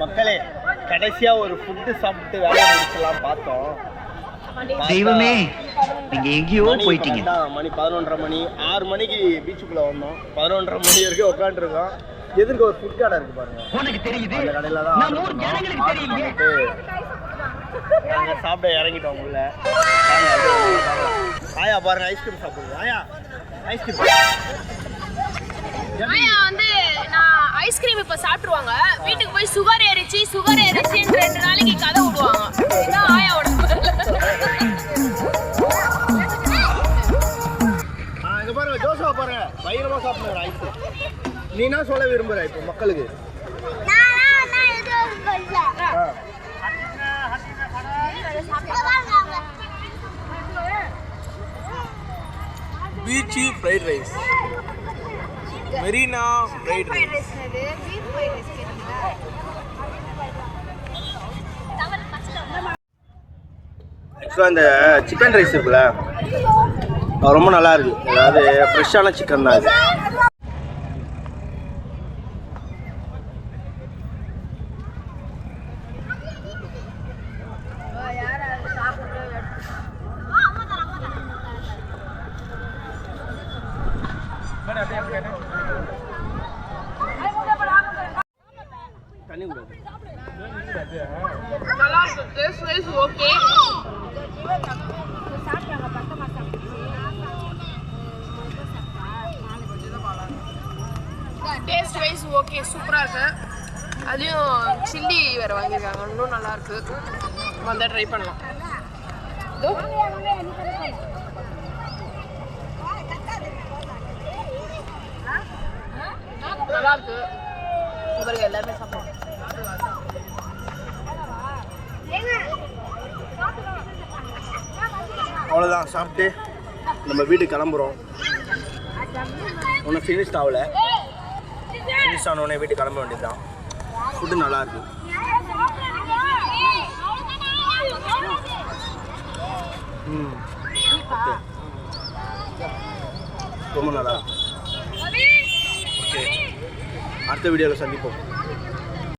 மக்களே கடைசியா ஒரு ஃபுட்டு சாப்பிட்டு வேலையை முடிச்சலாம் பார்த்தோம். தெய்வமே நீங்க எங்கேயோ போயிட்டீங்க. மணி பதினொன்றரை மணி ஆறு மணிக்கு பீச்சுக்குள்ள வந்தோம். பதினொன்றரை மணி வரைக்கும் உட்காந்துருக்கோம் எதிர்க்க ஒரு ஃபுட் கடை இருக்கு பாருங்க. உனக்கு தெரியுது. அந்த கடையில தான் நாங்க சாப்பிட இறங்கிட்டோம் உள்ள. ஆயா பாருங்க ஐஸ்கிரீம் சாப்பிடுங்க. ஆயா ஐஸ்கிரீம் ஆயா வந்து இப்ப சாப்பிட்டுருவாங்க. வீட்டுக்கு போய் சுகர் ஏறிச்சு சுகர் ஏறிச்சுன்னு ரெண்டு நாளைக்கு கதை விடுவாங்க. இதான் ஆயாவோட பாருங்க ஜோசா பாருங்க. பயங்கரமா சாப்பிடுற ஐஸ் நீ என்ன சொல்ல விரும்புற இப்போ மக்களுக்கு. Beach fried rice Marina fried rice ஆக்சுவலாக இந்த சிக்கன் ரைஸ் இருக்குல்ல அது ரொம்ப நல்லா இருக்கு. அதாவது ஃப்ரெஷ்ஷான சிக்கன் தான் இது தண்ணி கூடாது நல்லா இருக்கு taste wise okay taste wise okay சூப்பராக இருக்கு அதையும் சில்லி வேறு வாங்கியிருக்காங்க இன்னும் நல்லாயிருக்கு வந்தால் ட்ரை பண்ணலாம் இதோ. நல்லா இருக்கு. இவருக்கு எல்லாருமே சாப்பிடுவாங்க அவ்வளோதான் சாப்பிட்டு நம்ம வீட்டுக்கு கிளம்புறோம். ஒன்றும் ஃபினிஷ்ட் ஆகல. ஃபினிஷ் ஆன உடனே வீட்டுக்கு கிளம்ப வேண்டியதுதான். ஃபுட்டு நல்லா இருக்கு. ம். ரொம்ப நல்லா அடுத்த வீடியோவில் சந்திப்போம்